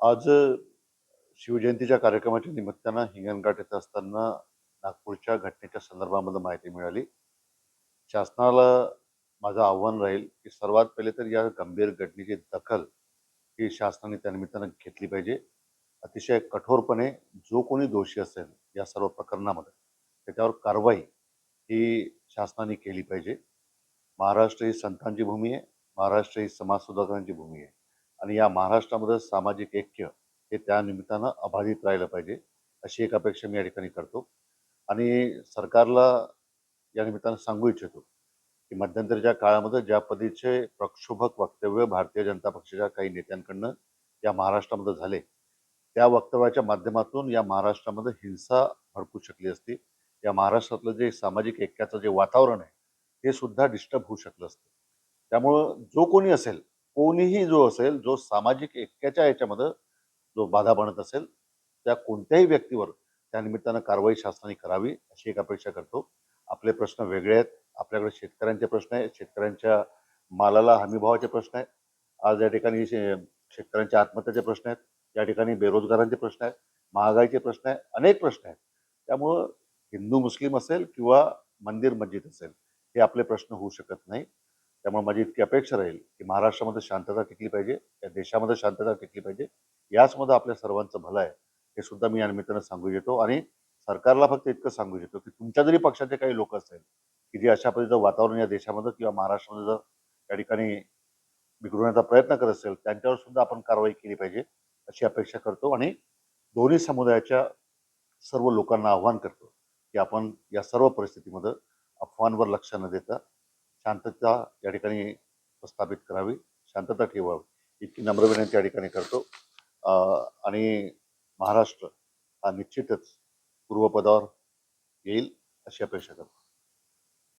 आज शिवजयंतीच्या कार्यक्रमाच्या निमित्तानं हिंगणघाट येथे असताना नागपूरच्या घटनेच्या संदर्भामध्ये माहिती मिळाली. शासनाला माझं आव्हान राहील की सर्वात पहिले तर या गंभीर घटनेची दखल ही शासनाने त्या निमित्तानं घेतली पाहिजे. अतिशय कठोरपणे जो कोणी दोषी असेल या सर्व प्रकरणामध्ये त्याच्यावर कारवाई ही शासनाने केली पाहिजे. महाराष्ट्र ही संतांची भूमी आहे. महाराष्ट्र ही समाजसुधारकांची भूमी आहे. आणि या महाराष्ट्रामध्ये सामाजिक ऐक्य हे त्या निमित्तानं अबाधित राहिलं पाहिजे अशी एक अपेक्षा मी या ठिकाणी करतो. आणि सरकारला या निमित्तानं सांगू इच्छितो की मध्यंतरीच्या काळामध्ये ज्या पद्धतीचे प्रक्षोभक वक्तव्य भारतीय जनता पक्षाच्या काही नेत्यांकडनं या महाराष्ट्रामध्ये झाले त्या वक्तव्याच्या माध्यमातून या महाराष्ट्रामध्ये हिंसा भडकू शकली असती. या महाराष्ट्रातलं जे सामाजिक ऐक्याचं जे वातावरण आहे ते सुद्धा डिस्टर्ब होऊ शकलं असतं. त्यामुळं जो कोणी असेल कोणीही जो असेल जो सामाजिक ऐक्याच्या याच्यामध्ये जो बाधा बनत असेल त्या कोणत्याही व्यक्तीवर त्या निमित्तानं कारवाई शासनाने करावी अशी एक अपेक्षा करतो. आपले प्रश्न वेगळे आहेत. आपल्याकडे शेतकऱ्यांचे प्रश्न आहेत. शेतकऱ्यांच्या मालाला हमीभावाचे प्रश्न आहेत. आज या ठिकाणी शे- शेतकऱ्यांच्या आत्महत्याचे प्रश्न आहेत. या ठिकाणी बेरोजगारांचे प्रश्न आहेत. महागाईचे प्रश्न आहेत. अनेक प्रश्न आहेत. त्यामुळं हिंदू मुस्लिम असेल किंवा मंदिर मस्जिद असेल हे आपले प्रश्न होऊ शकत नाही. त्यामुळे माझी इतकी अपेक्षा राहील की महाराष्ट्रामध्ये शांतता टिकली पाहिजे या देशामध्ये शांतता टिकली पाहिजे याचमध्ये आपल्या सर्वांचं भलं आहे हे सुद्धा मी या निमित्तानं सांगू इच्छितो. आणि सरकारला फक्त इतकं सांगू इच्छितो की तुमच्या जरी पक्षाचे काही लोक असेल की जे अशा पद्धतीचं वातावरण या देशामध्ये किंवा महाराष्ट्रामध्ये जर त्या ठिकाणी बिघडवण्याचा प्रयत्न करत असेल त्यांच्यावर सुद्धा आपण कारवाई केली पाहिजे अशी अपेक्षा करतो. आणि दोन्ही समुदायाच्या सर्व लोकांना आव्हान करतो की आपण या सर्व परिस्थितीमध्ये अफवांवर लक्ष न देता शांतता या ठिकाणी प्रस्थापित करावी. शांतता ठेवावी. इतकी नम्र विनंती या ठिकाणी करतो. आणि महाराष्ट्र हा निश्चितच पूर्वपदावर येईल अशी अपेक्षा करतो.